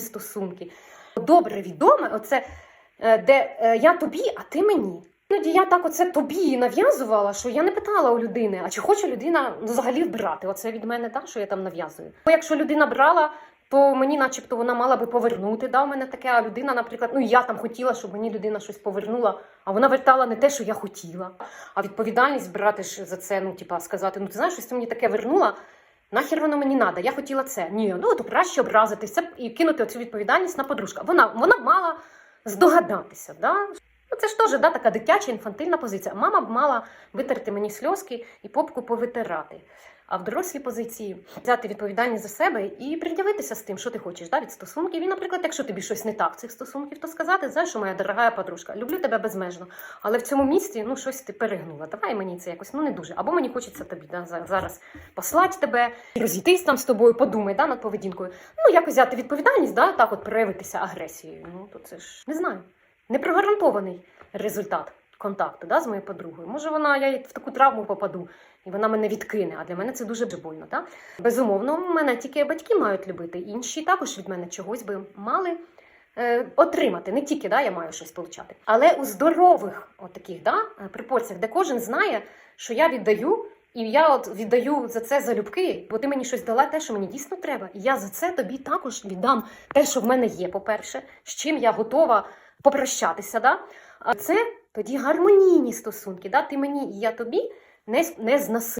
стосунки. Добре відоме, оце е, де е, я тобі, а ти мені. Іноді я так оце тобі нав'язувала, що я не питала у людини, а чи хоче людина взагалі брати. Оце від мене, так, що я там нав'язую. Бо якщо людина брала, то мені, начебто, вона мала би повернути. Да, у мене таке, а людина, наприклад, ну я там хотіла, щоб мені людина щось повернула, а вона вертала не те, що я хотіла. А відповідальність брати ж за це, ну, типа, сказати, ну ти знаєш, щось ти мені таке вернула. Нахер воно мені надо, я хотіла це. Ні, ну то краще образитися і кинути цю відповідальність на подружка. Вона, вона мала здогадатися. Да? Ну, це ж теж да, така дитяча інфантильна позиція. Мама б мала витерти мені сльозки і попку повитирати. А в дорослій позиції взяти відповідальність за себе і пред'явитися з тим, що ти хочеш да, від стосунків. І, наприклад, якщо тобі щось не так цих стосунків, то сказати, знаєш, що моя дорога подружка, люблю тебе безмежно, але в цьому місці ну щось ти перегнула. Давай мені це якось ну не дуже. Або мені хочеться тобі да, зараз послати тебе, розійтись там з тобою, подумай да, над поведінкою. Ну, якось взяти відповідальність, да, так от проявитися агресією. Ну, то це ж не знаю. Не прогарантований результат контакту да, з моєю подругою. Може, вона я в таку травму попаду, і вона мене відкине. А для мене це дуже больно. Да? Безумовно, мене тільки батьки мають любити. Інші також від мене чогось би мали. е, Отримати не тільки да, я маю щось получати, але у здорових от таких да, е, де кожен знає, що я віддаю, і я от віддаю за це залюбки, бо ти мені щось дала, те, що мені дійсно треба. І я за це тобі також віддам те, що в мене є, по-перше, з чим я готова попрощатися. Да? Це тоді гармонійні стосунки. Да? Ти мені і я тобі не, не знасиль.